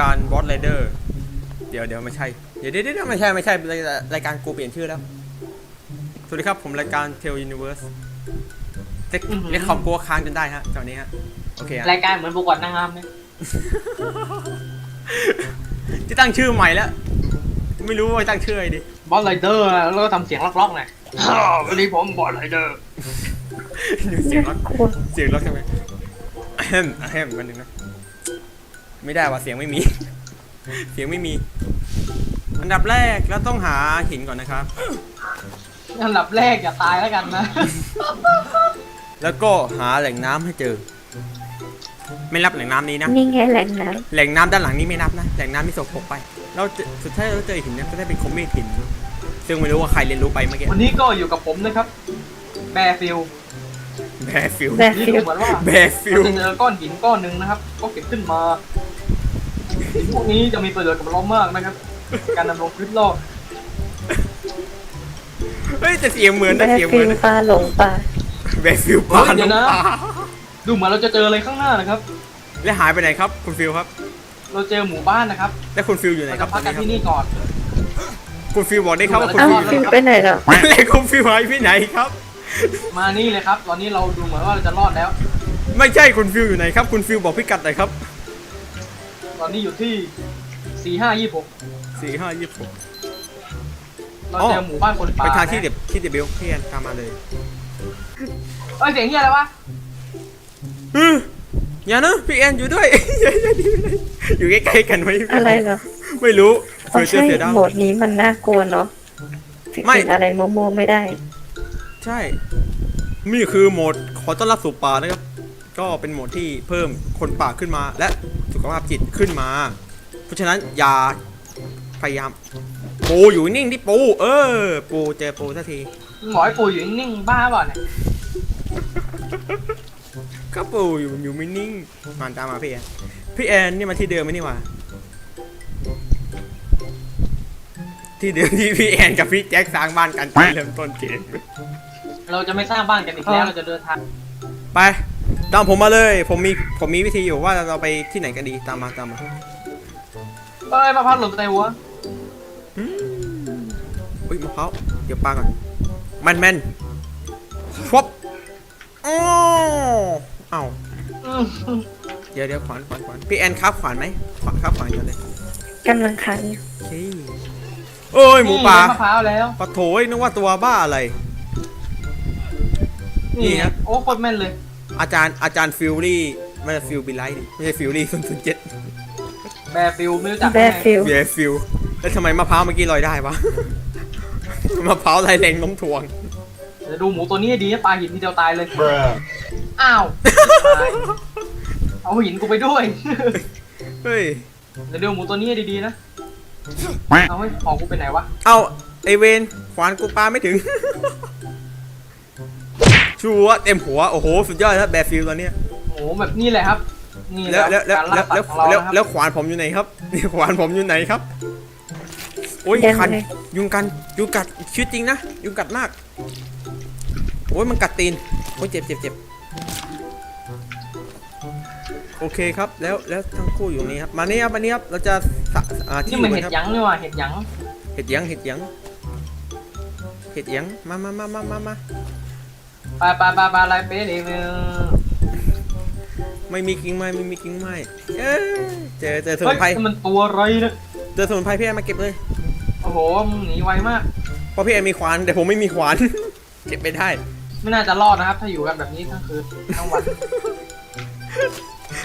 การบอสไรเดอร์เดี๋ยวเดี๋ยวไม่ใช่เดี๋ยวเดี๋ยวเดี๋ยวไม่ใช่ไม่ใช่รายรายการกูเปลี่ยนชื่อแล้ว สวัสดีครับผมรายการเทลยูนิเวิร์สเรียกคอมกลัวค้างจนได้ฮะตอนนี้ฮะโอเคฮะรายการเหมือนประกวดนางงามเนี่ยที่ตั้งชื่อใหม่แล้ว ไม่รู้ว่าตั้งชื่ออะไรดีบอสไรเดอร์แล้วก็ทำเสียงล็อกๆหน่อยอ้าววันนี้ผมบอสไรเดอร์เสียงล็อกเสียงล็อกใช่ไหมอะแฮมอะแฮมมันหนึ่งนะ ไม่ได้ว่ะเสียงไม่มี เสียงไม่มี อันดับแรกเราต้องหาหินก่อนนะครับ อันดับแรกอย่าตายแล้วกันนะ แล้วก็หาแหล่งน้ำให้เจอ ไม่รับแหล่งน้ำนี้นะ นี่ไงแหล่งน้แหล่งน้ำด้านหลังนี้ไม่นับนะ แหล่งน้ำที่สกปรกไป เราเจอสุดท้ายเราเจอหินเนี่ยก็ได้เป็นคอมเมทหิน ซึ่งไม่รู้ว่าใครเรียนรู้ไปเมื่อกี้วันนี้ก็อยู่กับผมนะครับ แบร์ฟิลแบฟิลำแบบนี่ฟิดูลเหมือนว่าแบฟิลเราจะเจอก้อนหินก้อนหนึ่งนะครับ ก็เก็บขึ้นมาหิน พวกนี้จะมีประโยชน์กับเรามากนะครับ การดำรงชีวิตรอดเฮ้ยแต่เสียงเหมือนแบนะบเสียงเหฟิมือนลนะปลาหลงปลาแบฟิลปลาเดี๋ยวนะปลาดูเหมือนเราจะเจออะไรข้างหน้านะครับ แล้วหายไปไหนครับ คุณฟิลครับ เราเจอหมู่บ้านนะครับแล้วคุณฟิลอยู่ไหนเราครัจะบพักกันตอนที่นี้นี่ก่อนครับคุณฟิลบอกได้ครับว่าคุณอ้าวฟิลอยู่ฟิลไหนไปไหนเหรอแล้วคุณฟิลหายไปไหนครับ มานี่เลยครับ ตอนนี้เราดูเหมือนว่าเราจะรอดแล้ว ไม่ใช่คุณฟิลอยู่ไหนครับ คุณฟิลบอกพิกัดหน่อยครับ ตอนนี้อยู่ที่สี่ห้ายี่หกสี่ห้ายี่สิบหกเราอ๋อเจอหมู่บ้านคนป่าไปทางที่นะเด็บที่เดบิวพี่แอนตามมาเลยเอ้ยเสียงเฮียอะไรวะอืออย่านะพี่แอนอยู่ด้วย อยู่ใกล้ๆกันไหมอะไรเหรอไม่รู้อ๋อเผื่อเจอใช่เสือดาวโหมดนี้มันน่ากลัวเนาะฟิลไม่เห็นอะไรมัวๆไม่ได้ ใช่นี่คือโหมดขอต้อนรับสู่ป่านะครับ ก็เป็นโหมดที่เพิ่มคนป่าขึ้นมาและสุ ขภาพจิตขึ้นมา เพราะฉะนั้นอย่าพยายาม ปูอยู่นิ่งที่ปู เออ ปูเจอปูสักทีหมอให้ปู่อยู่นิ่งๆบ้าเปล่าเนี่ยก็ปูอยู่อยู่ไม่นิ่งมันตามมาพี่แอนพี่แอนนี่มาที่เดิมไหมนี่หว่าที่เดิมที่พี่แอนกับพี่แจ็คสร้างบ้านกันตอนเริ่มต้นเกมเราจะไม่สร้างบ้านกันอีกแล้วเราจะเดินทางไป ตามผมมาเลย ผมมีผมมีวิธีอยู่ว่าเราไปที่ไหนกันดีตามมาตามมาเอ้ยมาพัดหล่นใส่หัวอุ้ยมะพร้าวเดี๋ยวปลาก่อนแมนแมนฟบอ้อเอ้าอืมเดี๋ยวเดี๋ยวขวานขวานขวานพี่แอนครับขวานไหมขวานครับขวานกันเลยกำลังคันอยู่โอเคโอ้ยหมูป่านี่มะพร้าวแล้วปะโถยนึกว่าตัวบ้าอะไร นี่นี่ครับโอ้โคตรแม่นเลย อาจารย์อาจารย์ฟิลลี่ไม่ใช่ฟิลบิไลท์ดิไม่ใช่ฟิลลี่ศูนย์ศูนย์เจ็ดแบร์ฟิลไม่รู้จักแบบฟิลเบียฟิลแล้วทำไมมะพร้าวเมื่อกี้ลอยได้วะ มะพร้าวไรแรงโน้มถ่วงเดี๋ยวดูหมูตัวนี้ให้ดีนะปลาหินทีเดียวตายเลย อ้าวตายเอาหินกูไปด้วย เฮ้ย เดี๋ยวดูหมูตัวนี้ให้ดีๆนะ เอาให้ของกูไปไหนวะ เอาไอเวนขวานกูปาไม่ถึง ชัวร์เต็มหัวโอ้โหสุดยอดแล้วแบร์ฟิลตอนเนี้ยโอ้โหแบบนี้เลยครับนี่แล้วแล้วแล้วการแล้ล่าวสัตแล้วว์ของเราแล้วนะครับแล้วขวานผมอยู่ไหนครับนี่ขวานผมอยู่ไหนครับ โอ้ยยังคันไงยุงกันยุงกัดชีวิตจริงนะยุงกัดมากโอ้ยมันกัดตีนโอ้ยเจ็บเจ็บเจ็บโอเคครับแล้วแล้วทั้งคู่อยู่นี่ครับมานี่ครับมานี่ครับเราจะสะอ่าที่นี่อมันยู่เห็ดครับหยังนี่ว่ะเห็ดหยังเห็ดหยังเห็ดหยังเห็ดหยังมามามามามามา ปลาปลาปลาปลาอะไรเป๊ะเลยมึงไม่มีกิ่งไม้ไม่มีกิ่งไม้เอ้ยเจอเจอสมุเฮ้ยนไพรนี่มันตัวอะไรเนี่ยเจอสมุนไพรพี่แอนมาเก็บเลยโอ้โหมึงหนีไวมาก เพราะพี่แอนมีขวานแต่ผมไม่มีขวาน เก็บไม่ได้ ไม่น่าจะรอดนะครับ ถ้าอยู่กันแบบนี้ทั้งคืนทั้งวัน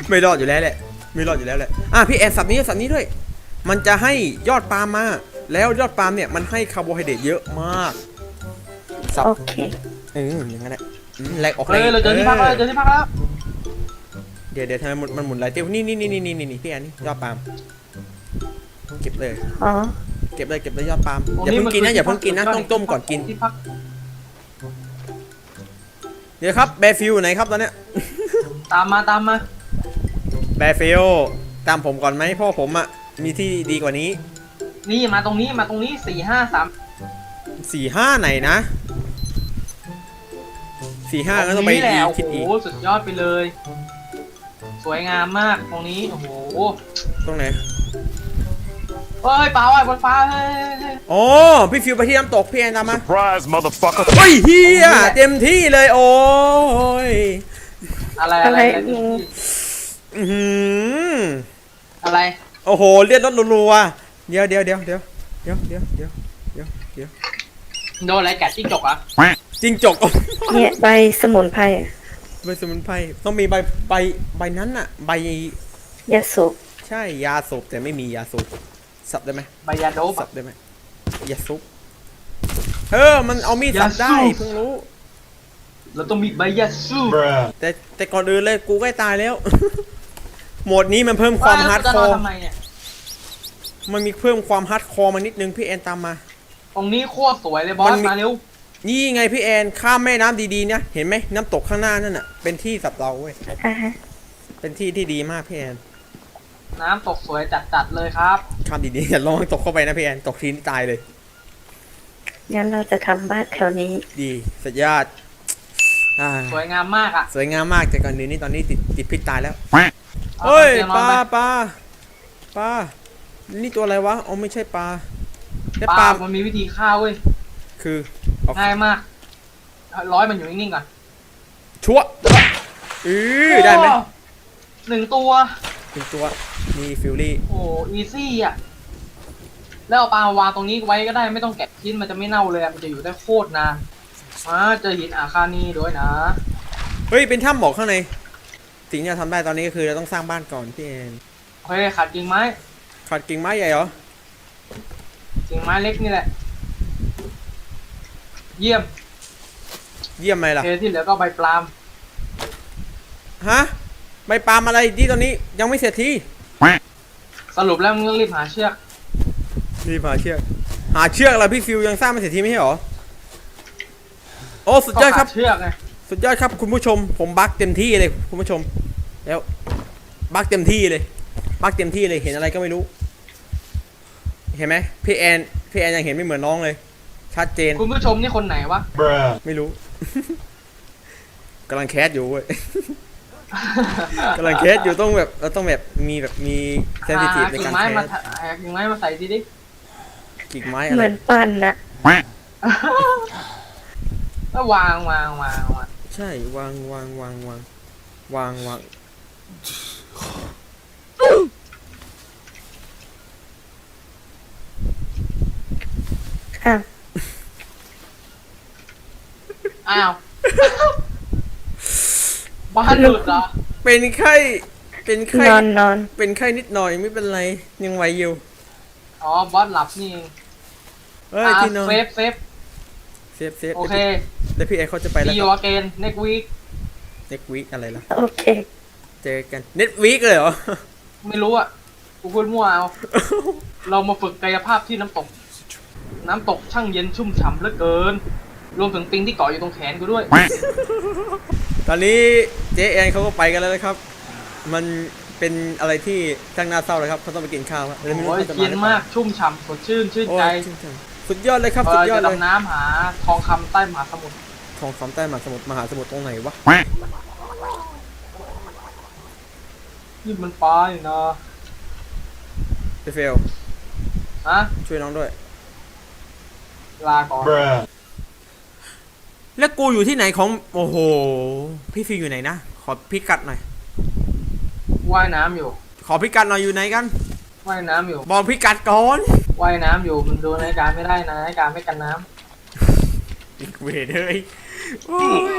ไม่รอดอยู่แล้วแหละไม่รอดอยู่แล้วแหละอะพี่แอนสับนี้สับนี้ด้วย มันจะให้ยอดปาล์มมา แล้วยอดปาล์มเนี่ยมันให้คาร์โบไฮเดรตเยอะมาก สับ โอเคเอออย่างนั้นแหละอืมแหลกออกเฮ้ยเราเจอที่พักแล้วเราเจอที่พักแล้วเดี๋ยวเดี๋ยวทำไมมันมันหมุนหลายเตี้ยวนี่นี่นี่นี่นี่นี่พี่แอนนี่ยอดปาล์มเก็บเลย อ๋อเก็บเลยเก็บเลยยอดปาล์มตรงอย่าเพิ่งมักินนะคือย่าเพิ่งกินนะที่ต้องต้มก่อนกิน ที่พักเดี๋ยวครับแบร์ฟิลอยู่ไหนครับตอนเนี้ยตามมาตามมาแบร์ฟิลตามผมก่อนไหมเพราะผมอะมีที่ดีกว่านี้นี่มาตรงนี้มาตรงนี้สี่ห้าสามสี่ห้าไหนนะ สี่ห้าก็ต้องไปนี้แหละดีโอ้คิดอีกโหสุดยอดไปเลย สวยงามมากตรงนี้โอ้โหตรงไหนเฮ้ยปลาว่ายบนฟ้าเฮ้ยเฮ้ยเฮ้ยโอ้พี่ฟิวไปที่น้ำตกพี่แอนตามมา Surprise, motherfucker. เฮ้ยเฮียเต็มที่เลยโอ้ยอะไรอะไรอะไรอะไรอื้อหืออะไรโอ้โหเลือดลดรัวๆเดี๋ยวเดี๋ยวเดี๋ยวเดี๋ยวเดี๋ยวเดี๋ยวเดี๋ยวเดี๋ยวเดี๋ยวโดนอะไรกัดจิ้งจกเหรอะ จริงจกเนี่ยใบสมุนไพรอะใบสมุนไพรต้องมีใบใบใบนั้นอะใบยาสูบใช่ยาสูบแต่ไม่มียาสูบสับได้ไหมใบยาโดบสัอะบได้ไหมยาสูบเออมันเอามีดสับได้ยาสูบเพิ่งรู้เราต้องมีใบยาสูบแต่แต่ก่อนอื่นเลยกูใกล้ตายแล้วโหมดนี้มันเพิ่มความฮาร์ดจะคนออนร์ทำไมเนี่ยมันมีเพิ่มความฮาร์ดคอร์มานิดนึงพี่แอนตามมาตรงนี้โคตรสวยเลยบอสมันมีมาเร็ว นี่ไงพี่แอนข้ามแม่น้ำดีๆเนี่ยเห็นไหมน้ำตกข้างหน้านั่นน่ะเป็นที่สับเราเว้ยอะฮะเป็นที่ที่ดีมากพี่แอนน้ำตกสวยจัดๆเลยครับ ข้ามดีๆอย่าลองตกเข้าไปนะพี่แอนตกทีนี่ตายเลย งั้นเราจะทำบ้านแถวนี้ ดีสุดยอดอ่าสวยงามมากอะ สวยงามมากแต่ก่อนอื่นนี่ตอนนี้ติดติดพิษตายแล้ว เอาเฮ้ยเตียงนปอนลาไป ปลาปลานี่ตัวอะไรวะอ๋อไม่ใช่ปลาแต่ปปลาลามันมีวิธีฆ่าเว้ยคือเอา ง่ายมากเอาร้อยมันอยู่นิ่งๆก่อนชั่วอือได้ไหมโอ้หนึ่งตัวเป็นตัวมีฟิลลี่โอ้อีซี่อะแล้วเอาปลามาวางตรงนี้ไว้ก็ได้ไม่ต้องแกะชิ้นมันจะไม่เน่าเลยอะมันจะอยู่ได้โคตรนานมาเจอหินอาคานีด้วยนะ เฮ้ย เป็นถ้ำบอกข้างในสิ่งที่เราทำได้ตอนนี้ก็คือเราต้องสร้างบ้านก่อนพี่แอนโอเคขาดกิ่งไม้ขาดกิ่งไม้ใหญ่เหรอกิ่งไม้เล็กนี่แหละ เยี่ยมเยี่ยมไหมโอล่ะเคที่เหลือก็ใบปลาล์มฮะ ใบปาล์มอะไรที่ตอนนี้ยังไม่เสร็จทีสรุปแล้วมึงต้องรีบหาเชือก รีบหาเชือก หาเชือกแล้วพี่ฟิวยังสร้างไม่เสร็จทีไม่ใช่เหรอ โอ้สุดยอดครับก็ขาเชือกไงสุดยอดครับคุณผู้ชม ผมบักเต็มที่เลยคุณผู้ชม แล้วบักเต็มที่เลย บักเต็มที่เลยเห็นอะไรก็ไม่รู้ เห็นไหมพี่แอนพี่แอนยังเห็นไม่เหมือนน้องเลย ชัดเจน คุณผู้ชมนี่คนไหนวะ ไม่รู้ กำลังแคสอยู่เว้ยกำลังแคสอยู่ต้องแบบเราต้องแบบมีแบบมีเซนซิทีฟหาในกิ่กางรไม้แคมาสหากิ่งไม้มาใส่ดิดิกิ่งไม้เหอะไรมือนปั้นนะแล้ววางวางวางวางใช่วางวางวางวางวางวางอะ อ้าวบ้านหลุดเหรอเป็นไข้ เป็นไข้ นอนนอนเป็นไข้นิดหน่อยไม่เป็นไร ยังไหวอยู่ อ๋อบอสหลับนี่เองเฮ้ยอะที่นอนเซฟเซฟเซฟเซฟโอเคแล้วพี่แอนเขาจะไปแล้ว see ค you รับ again next week เน็กวีคอะไรล่ะ โอเค เจอกันเน็ตวีคเลยเหรอ ไม่รู้อะกูพูดมั่วเอา เรามาฝึกกายภาพที่น้ำตก น้ำตกช่างเย็นชุ่มฉ่ำเหลือเกิน รวมถึงปิงที่เกาะอยู่ตรงแขนกูด้วย ตอนนี้เจแอนเขาก็ไปกันแล้วนะครับ มันเป็นอะไรที่ช่างน่าเศร้าเลยครับเขาต้องไปกินข้าวครับแล้วไม่รู้โอ้ยเขาจะมาเย็นหรือเปล่มากชุ่มฉ่ำสดชื่นชื่นโอ้ใจยชื่นใจสุดยอดเลยครับ เอสุดอยอดจะเลย ดำน้ำหาทองคำใต้มหาสมุทรทองคำใต้มหาสมุทรมหาสมุทรตรงไหนวะ นี่มันปลาอยู่นะเฟล ฮะช่วยน้องด้วย ลาก่อน แล้วกูอยู่ที่ไหนของ โอ้โห พี่ฟิวอยู่ไหนนะ ขอพิกัดหน่อย ว่ายน้ำอยู่ ขอพิกัดหน่อยอยู่ไหนกัน ว่ายน้ำอยู่ บอกพิกัดก่อนว่ายน้ำอยู่ มันดูนาฬิกาไม่ได้นะนาฬิกาไม่กันน้ำอีกเวทเลยโอ้ย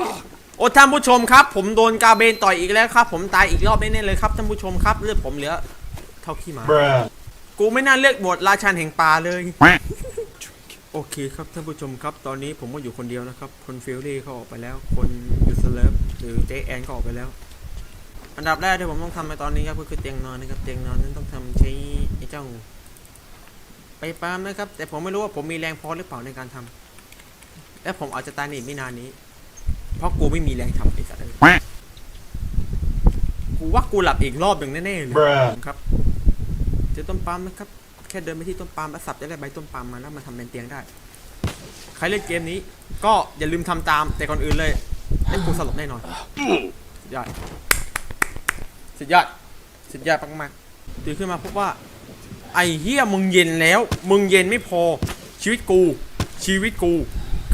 โอ้ท่านผู้ชมครับ ผมโดนกาเบนต่อยอีกแล้วครับ ผมตายอีกรอบแน่ๆเลยครับท่านผู้ชมครับเลือดผมเหลือ เท่าขี้หมากูไม่น่าเลือกบทราชันแห่งป่าเลย โอเคครับท่านผู้ชมครับตอนนี้ผมก็อยู่คนเดียวนะครับ คนฟิลลี่เขาออกไปแล้ว คนยูสเลฟหรือเจแอนก็ออกไปแล้ว อันดับแรกที่ผมต้องทำในตอนนี้ครับก็คือเตียงนอนนะครับเตียงนอนนั้นต้องทำใช้ไอ้เจ้า ไปปาล์มนะครับ แต่ผมไม่รู้ว่าผมมีแรงพอหรือเปล่าในการทำและผมอาจจะตายในไม่นานนี้ เพราะกูไม่มีแรงทำไอ้สัตว์เลยกูว่ากูหลับอีกรอบหนึ่งแน่ๆเลยครับเจอต้นปาล์มนะครับ แค่เดินไปที่ต้นปาล์มแล้วสับจะได้ใบต้นปาล์มมาแล้วมาทำเป็นเตียงได้ ใครเล่นเกมนี้ ก็อย่าลืมทำตามแต่ก่อนอื่นเลยเล่นกูสลบแน่นอนสุดยอดสุดยอดสุดยอดมากๆตื่นขึ้นมาพบว่า ไอ้เหี้ยมึงเย็นแล้ว มึงเย็นไม่พอ ชีวิตกู ชีวิตกู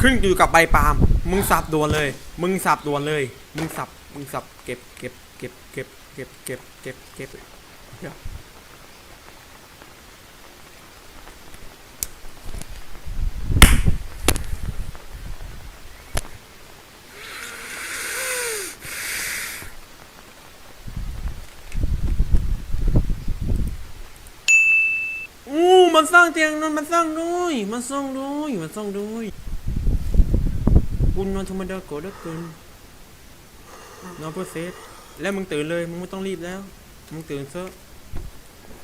ขึ้นอยู่กับใบปาล์มมึงสับด่วนเลย มึงสับด่วนเลย มึงสับ มึงสับ เก็บ เก็บ เก็บ เก็บ เก็บ เก็บ เก็บ เก็บเหี้ย อู้มันสร้างเตียงนอนมันสร้างด้วยมันสร้างด้วยมันสร้างด้วยคุณนอนธรรมดาก็ได้เกินนอนเพื่อเซฟแล้วมึงตื่นเลยมึงไม่ต้องรีบแล้ว มึงตื่นซะ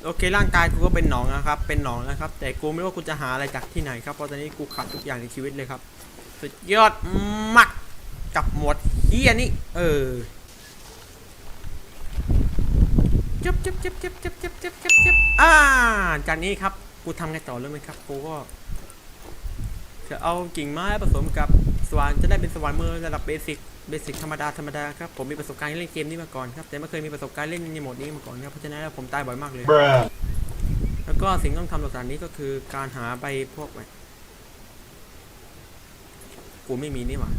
โอเคร่างกายกูก็เป็นหนองนะครับ เป็นหนองนะครับ แต่กูไม่ว่ากูจะหาอะไรจากที่ไหนครับเพราะตอนนี้กูขาดทุกอย่างในชีวิตเลยครับ สุดยอดมักกับหมวดเฮียนี่เออจับจับจับจับจับจับจับจับจับอ่าจากนี้ครับ กูทำไงต่อเลยไหมครับ กูก็จะเอากิ่งไม้ผสมกับสว่านจะได้เป็นสว่านมือระดับเบสิกเบสิกธรรมดาธรรมดาครับ ผมมีประสบการณ์เล่นเกมนี้มาก่อนครับ แต่ไม่เคยมีประสบการณ์เล่นในโหมดนี้มาก่อนครับ เพราะฉะนั้นแล้วผมตายบ่อยมากเลย Bruh. แล้วก็สิ่งต้องทำต่อจากนี้ก็คือการหาใบพวกแบบกูไม่มีนี่หว่า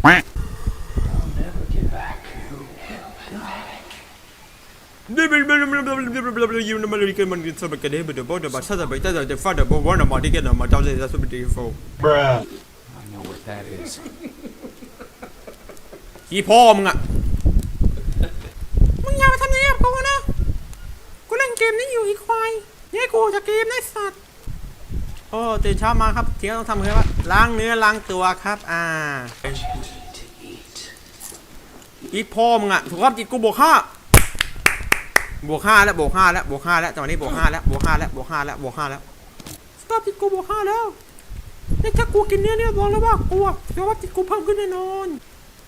Bruh. I know what that is. ขี้พ่อมึงอะมึงอย่ามาทำย่างนี้กับกูนะ กูเล่นเกมนี้อยู่อีควายแยกกูจากเกมนะไอ้สัตว์ โอ้ตื่นเช้ามาครับที่ต้องทำคือว่าล้างเนื้อล้างตัวครับ อ่า อีพ่อมึงอะถูกครับจิตกูบวกห้า บวกห้าแล้วบวกห้าแล้วบวกห้าแล้วจังหวะนี้บวกห้าแล้วบวกห้าแล้วบวกห้าแล้วบวกห้าแล้วสภาพจิตกูบวกห้าแล้วนี่ถ้ากูกินเนื้อเนี่ยบอกแล้วว่ากูอะสภาพจิตกูเพิ่มขึ้นแน่นอน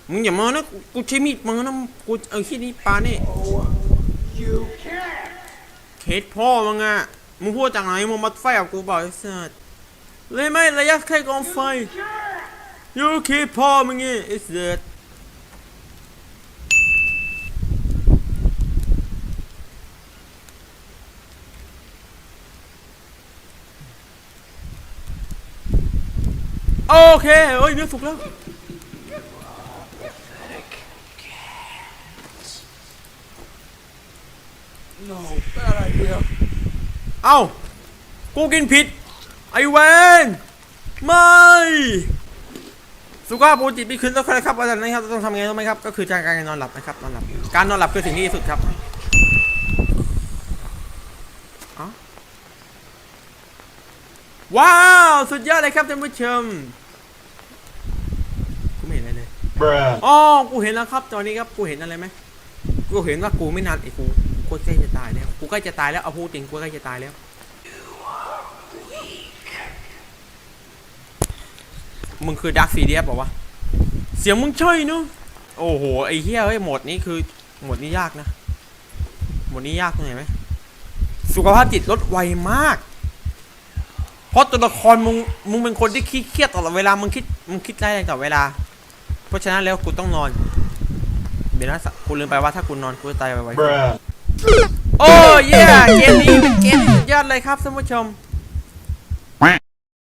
มึงอย่ามานะกูใช้มีดมานะกูเอาที่นี่ปาเนี่ยเคสพ่อมึงอะมึงพูดจากไหนมึงมาไฟกับกูบอกไอ้สัสเลยไหมระยะแค่กองไฟยูคสพ่อมึงไงไอ้สัส โอเคเอ้ยเนื้อสุกแล้วเอ้ากูกินผิด ไอเวนไม่ สุขภาพปูจิตไม่ขึ้นแล้วครับอาจารย์นะครับต้องทำไงรู้ไหมครับ ก็คือการนอนหลับนะครับนอนหลับ การนอนหลับคือสิ่งที่ดีที่สุดครับเอ้าว้าว สุดยอดเลยครับท่านผู้ชม กูไม่เห็นอะไรเลย Bruh. อ๋อ กูเห็นแล้วครับ ตอนนี้ครับ กูเห็นอะไรไหมกูเห็นว่ากูไม่นานไอ้กูกูใกล้จะตายแล้ว กูใกล้จะตายแล้ว เอาพูดจริงกูใกล้จะตายแล้ว มึงคือดักซีเดียบอกวะ เสียงมึงช่เนอะโอ้โห ไอ้เหี้ยเฮ้ยหมดนี้คือ หมดนี้ยากนะ หมดนี้ยากตรงไหนไหม สุขภาพจิตลดไวมาก เพราะตัวละครมึง มึงเป็นคนที่คิดเครียดตลอดเวลา มึงคิด มึงคิดได้ตลอดเวลา เพราะฉะนั้นแล้วกูต้องนอนเดี๋ยวนะสกูลืมไปว่าถ้ากูนอนกูจะตายไว Bruh. ๆโอ้เย่เกมนี้เป็นเกมที่สุดยอดเลยครับท่านผู้ชม